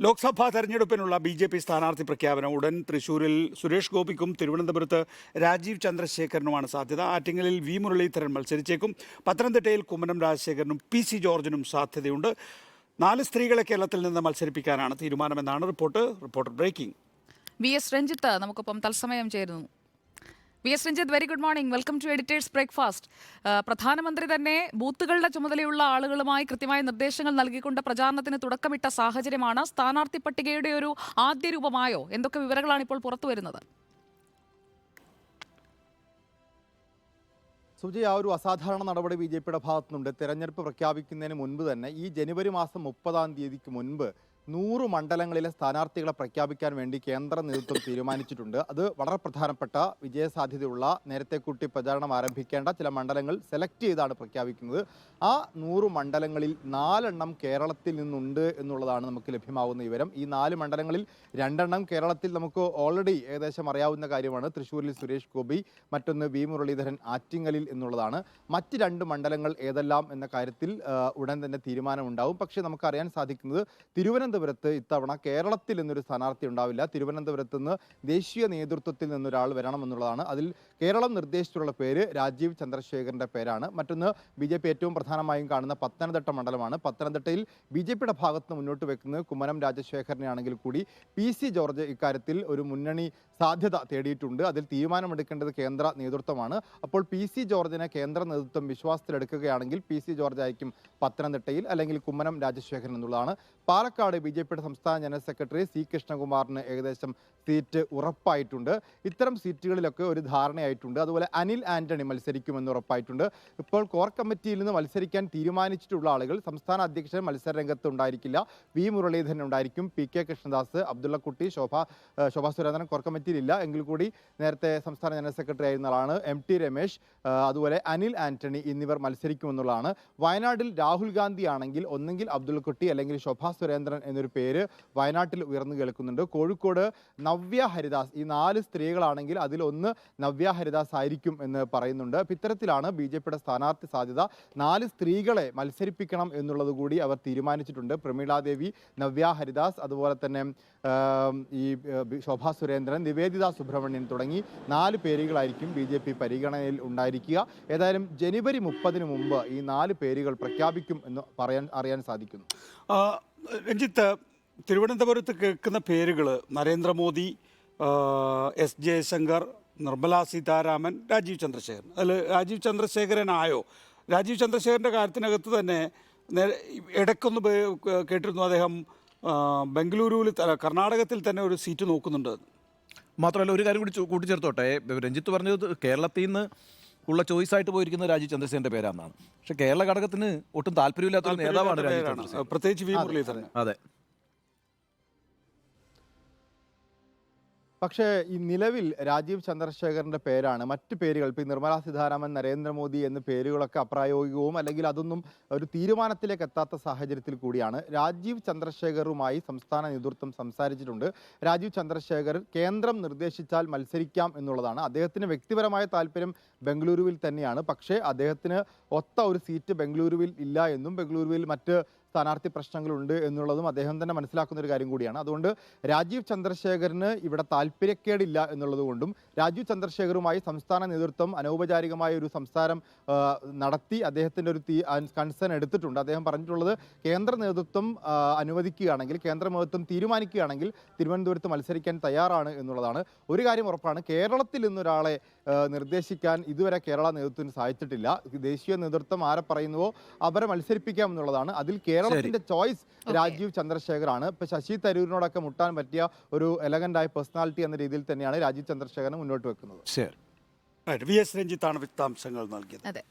ലോക്സഭാ തെരഞ്ഞെടുപ്പിനുള്ള B J P സ്ഥാനാർത്ഥി പ്രഖ്യാപനം ഉടൻ തൃശൂരിൽ സുരേഷ് ഗോപിക്കും തിരുവനന്തപുരത്ത് രാജീവ് ചന്ദ്രശേഖരനുമാണ് സാധ്യത. ആറ്റിങ്ങലിൽ വി മുരളീധരൻ മത്സരിച്ചേക്കും. പത്തനംതിട്ടയിൽ കുമ്മനം രാജശേഖരനും പി സി ജോർജിനും സാധ്യതയുണ്ട്. നാല് സ്ത്രീകളെ കേരളത്തിൽ നിന്ന് മത്സരിപ്പിക്കാനാണ് തീരുമാനമെന്നാണ് report. Reporter breaking. V S Ranjith നമുക്കൊപ്പം തത്സമയം ചേരുന്നു. V S Ranjith very good morning welcome to editors breakfast പ്രധാനമന്ത്രി തന്നെ ബൂത്തുകളുടെ ചുമതലയുള്ള ആളുകളുമായി കൃത്യമായ നിർദ്ദേശങ്ങൾ നൽകിക്കൊണ്ട് പ്രചാരണത്തിന് തുടക്കമിട്ട സാഹചര്യമാണ്. സ്ഥാനാർത്ഥി പട്ടികയുടെ ഒരു ആദ്യ രൂപമായോ? എന്തൊക്കെ വിവരങ്ങളാണ് ഇപ്പോൾ പുറത്തു വരുന്നത്? സുജി ആ ഒരു അസാധാരണ നടപടി ബി ജെ പിയുടെ ഭാഗത്തുനിന്നുണ്ട്. തെരഞ്ഞെടുപ്പ് പ്രഖ്യാപിക്കുന്നതിന് മുൻപ് തന്നെ ഈ ജനുവരി മാസം മുപ്പതാം തീയതിക്ക് മുൻപ് നൂറ് മണ്ഡലങ്ങളിലെ സ്ഥാനാർത്ഥികളെ പ്രഖ്യാപിക്കാൻ വേണ്ടി കേന്ദ്ര നേതൃത്വം തീരുമാനിച്ചിട്ടുണ്ട്. അത് വളരെ പ്രധാനപ്പെട്ട വിജയസാധ്യതയുള്ള നേരത്തെ കൂട്ടി പ്രചാരണം ആരംഭിക്കേണ്ട ചില മണ്ഡലങ്ങൾ സെലക്ട് ചെയ്താണ് പ്രഖ്യാപിക്കുന്നത്. ആ നൂറ് മണ്ഡലങ്ങളിൽ നാലെണ്ണം കേരളത്തിൽ നിന്നുണ്ട് എന്നുള്ളതാണ് നമുക്ക് ലഭ്യമാകുന്ന വിവരം. ഈ നാല് മണ്ഡലങ്ങളിൽ രണ്ടെണ്ണം കേരളത്തിൽ നമുക്ക് ഓൾറെഡി ഏകദേശം അറിയാവുന്ന കാര്യമാണ്. തൃശ്ശൂരിൽ സുരേഷ് ഗോപി മറ്റൊന്ന് വി മുരളീധരൻ ആറ്റിങ്ങലിൽ എന്നുള്ളതാണ്. മറ്റ് രണ്ട് മണ്ഡലങ്ങൾ ഏതെല്ലാം എന്ന കാര്യത്തിൽ ഉടൻ തന്നെ തീരുമാനമുണ്ടാവും. പക്ഷേ നമുക്കറിയാൻ സാധിക്കുന്നത് തിരുവനന്തപുരത്ത് ഇത്തവണ കേരളത്തിൽ നിന്നൊരു സ്ഥാനാർത്ഥി ഉണ്ടാവില്ല. തിരുവനന്തപുരത്ത് നിന്ന് ദേശീയ നേതൃത്വത്തിൽ നിന്നൊരാൾ വരണമെന്നുള്ളതാണ്. അതിൽ കേരളം നിർദ്ദേശിച്ചിട്ടുള്ള പേര് രാജീവ് ചന്ദ്രശേഖരന്റെ പേരാണ്. മറ്റൊന്ന് ബി ജെ പി ഏറ്റവും പ്രധാനമായും കാണുന്ന പത്തനംതിട്ട മണ്ഡലമാണ്. പത്തനംതിട്ടയിൽ ബി ജെ പിയുടെ ഭാഗത്ത് മുന്നോട്ട് വെക്കുന്നത് കുമ്മനം രാജശേഖരനെ ആണെങ്കിൽ കൂടി പി സി ജോർജ് ഇക്കാര്യത്തിൽ ഒരു മുന്നണി സാധ്യത തേടിയിട്ടുണ്ട്. അതിൽ തീരുമാനമെടുക്കേണ്ടത് കേന്ദ്ര നേതൃത്വമാണ്. അപ്പോൾ പി സി ജോർജിനെ കേന്ദ്ര നേതൃത്വം വിശ്വാസത്തിലെടുക്കുകയാണെങ്കിൽ പി സി ജോർജ് ആയിരിക്കും പത്തനംതിട്ടയിൽ അല്ലെങ്കിൽ കുമ്മനം രാജശേഖരൻ എന്നുള്ളതാണ്. പാലക്കാട് ബി ജെ പിയുടെ സംസ്ഥാന ജനറൽ സെക്രട്ടറി സി കൃഷ്ണകുമാറിന് ഏകദേശം സീറ്റ് ഉറപ്പായിട്ടുണ്ട്. ഇത്തരം സീറ്റുകളിലൊക്കെ ഒരു ധാരണയായിട്ടുണ്ട് അതുപോലെ അനിൽ ആന്റണി മത്സരിക്കുമെന്ന് ഉറപ്പായിട്ടുണ്ട്. ഇപ്പോൾ കോർ കമ്മിറ്റിയിൽ നിന്ന് മത്സരിക്കാൻ തീരുമാനിച്ചിട്ടുള്ള ആളുകൾ സംസ്ഥാന അധ്യക്ഷൻ മത്സര രംഗത്ത് ഉണ്ടായിരിക്കില്ല. വി മുരളീധരൻ ഉണ്ടായിരിക്കും. P K Krishnadas Abdullakutty Shobha Shobha Surendran core കമ്മിറ്റിയിലില്ല എങ്കിൽ കൂടി നേരത്തെ സംസ്ഥാന ജനറൽ സെക്രട്ടറി ആയിരുന്ന ആളാണ് എം ടി രമേശ്. അതുപോലെ അനിൽ ആന്റണി എന്നിവർ മത്സരിക്കുമെന്നുള്ളതാണ്. വയനാട്ടിൽ രാഹുൽ ഗാന്ധി ആണെങ്കിൽ ഒന്നെങ്കിൽ അബ്ദുള്ളക്കുട്ടി അല്ലെങ്കിൽ ശോഭാ സുരേന്ദ്രൻ എന്നൊരു പേര് വയനാട്ടിൽ ഉയർന്നു കേൾക്കുന്നുണ്ട്. കോഴിക്കോട് നവ്യ ഹരിദാസ് ഈ നാല് സ്ത്രീകളാണെങ്കിൽ അതിലൊന്ന് നവ്യ ഹരിദാസ് ആയിരിക്കും എന്ന് പറയുന്നുണ്ട്. അപ്പം ഇത്തരത്തിലാണ് ബി ജെ പിയുടെ സ്ഥാനാർത്ഥി സാധ്യത. നാല് സ്ത്രീകളെ മത്സരിപ്പിക്കണം എന്നുള്ളത് കൂടി അവർ തീരുമാനിച്ചിട്ടുണ്ട്. പ്രമീളാദേവി നവ്യ ഹരിദാസ് അതുപോലെ തന്നെ ഈ ശോഭാ സുരേന്ദ്രൻ നിവേദിത സുബ്രഹ്മണ്യൻ തുടങ്ങി നാല് പേരുകളായിരിക്കും ബി ജെ പി പരിഗണനയിൽ ഉണ്ടായിരിക്കുക. ഏതായാലും ജനുവരി മുപ്പതിന് മുമ്പ് ഈ നാല് പേരുകൾ പ്രഖ്യാപിക്കും എന്ന് പറയാൻ അറിയാൻ സാധിക്കുന്നു. രഞ്ജിത്ത് തിരുവനന്തപുരത്ത് കേൾക്കുന്ന പേരുകൾ നരേന്ദ്രമോദി എസ് ജയശങ്കർ നിർമ്മല സീതാരാമൻ രാജീവ് ചന്ദ്രശേഖരൻ. അതിൽ രാജീവ് ചന്ദ്രശേഖരൻ ആയോ രാജീവ് ചന്ദ്രശേഖരന്റെ കാര്യത്തിനകത്ത് തന്നെ ഇടയ്ക്കൊന്ന് കേട്ടിരുന്നു അദ്ദേഹം ബംഗളൂരുവിൽ കർണാടകത്തിൽ തന്നെ ഒരു സീറ്റ് നോക്കുന്നുണ്ട്. മാത്രമല്ല ഒരു കാര്യം കൂടി കൂട്ടിച്ചേർത്തോട്ടെ. രഞ്ജിത്ത് പറഞ്ഞത് കേരളത്തിൽ നിന്ന് ഉള്ള ചോയ്സ് ആയിട്ട് പോയിരിക്കുന്ന രാജീവ് ചന്ദ്രസേന്റെ പേരാണെന്നാണ് പക്ഷെ കേരള ഘടകത്തിന് ഒട്ടും താല്പര്യമില്ലാത്ത ഒരു നേതാവാണ്. പ്രത്യേകിച്ച് വി മുരളീധരൻ. അതെ. പക്ഷേ ഈ നിലവിൽ രാജീവ് ചന്ദ്രശേഖരന്റെ പേരാണ് മറ്റു പേരുകൾ. ഇപ്പം നിർമ്മലാ സീതാരാമൻ നരേന്ദ്രമോദി എന്ന പേരുകളൊക്കെ അപ്രായോഗികവും അല്ലെങ്കിൽ അതൊന്നും ഒരു തീരുമാനത്തിലേക്ക് എത്താത്ത സാഹചര്യത്തിൽ കൂടിയാണ് രാജീവ് ചന്ദ്രശേഖറുമായി സംസ്ഥാന നേതൃത്വം സംസാരിച്ചിട്ടുണ്ട്. രാജീവ് ചന്ദ്രശേഖർ കേന്ദ്രം നിർദ്ദേശിച്ചാൽ മത്സരിക്കാം എന്നുള്ളതാണ്. അദ്ദേഹത്തിന് വ്യക്തിപരമായ താല്പര്യം ബംഗളൂരുവിൽ തന്നെയാണ്. പക്ഷേ അദ്ദേഹത്തിന് ഒത്ത ഒരു സീറ്റ് ബംഗളൂരുവിൽ ഇല്ല എന്നും ബംഗളൂരുവിൽ മറ്റ് സ്ഥാനാർത്ഥി പ്രശ്നങ്ങളുണ്ട് എന്നുള്ളതും അദ്ദേഹം തന്നെ മനസ്സിലാക്കുന്ന ഒരു കാര്യം കൂടിയാണ്. അതുകൊണ്ട് രാജീവ് ചന്ദ്രശേഖരന് ഇവിടെ താല്പര്യക്കേടില്ല എന്നുള്ളത് കൊണ്ടും രാജീവ് ചന്ദ്രശേഖരുമായി സംസ്ഥാന നേതൃത്വം അനൗപചാരികമായ ഒരു സംസാരം നടത്തി അദ്ദേഹത്തിന്റെ ഒരു തീ കൺസേൺ എടുത്തിട്ടുണ്ട്. അദ്ദേഹം പറഞ്ഞിട്ടുള്ളത് കേന്ദ്ര നേതൃത്വം അനുവദിക്കുകയാണെങ്കിൽ കേന്ദ്ര നേതൃത്വം തീരുമാനിക്കുകയാണെങ്കിൽ തിരുവനന്തപുരത്ത് മത്സരിക്കാൻ തയ്യാറാണ് എന്നുള്ളതാണ്. ഒരു കാര്യം ഉറപ്പാണ് കേരളത്തിൽ ഇന്നൊരാളെ നിർദ്ദേശിക്കാൻ ഇതുവരെ കേരള നേതൃത്വത്തിന് സാധിച്ചിട്ടില്ല. ദേശീയ നേതൃത്വം ആരെ പറയുന്നുവോ അവരെ മത്സരിപ്പിക്കാം എന്നുള്ളതാണ്. അതിൽ കേരളത്തിന്റെ ചോയ്സ് രാജീവ് ചന്ദ്രശേഖർ ആണ് ഇപ്പൊ ശശി തരൂരിനോടൊക്കെ മുട്ടാൻ പറ്റിയ ഒരു എലഗന്റ് ആയ പേഴ്സണാലിറ്റി എന്ന രീതിയിൽ തന്നെയാണ് രാജീവ് ചന്ദ്രശേഖരൻ മുന്നോട്ട് വെക്കുന്നത്. ശരി. വി എസ് രഞ്ജിത്താണ് വിശദാംശങ്ങൾ നൽകിയത്. അതെ.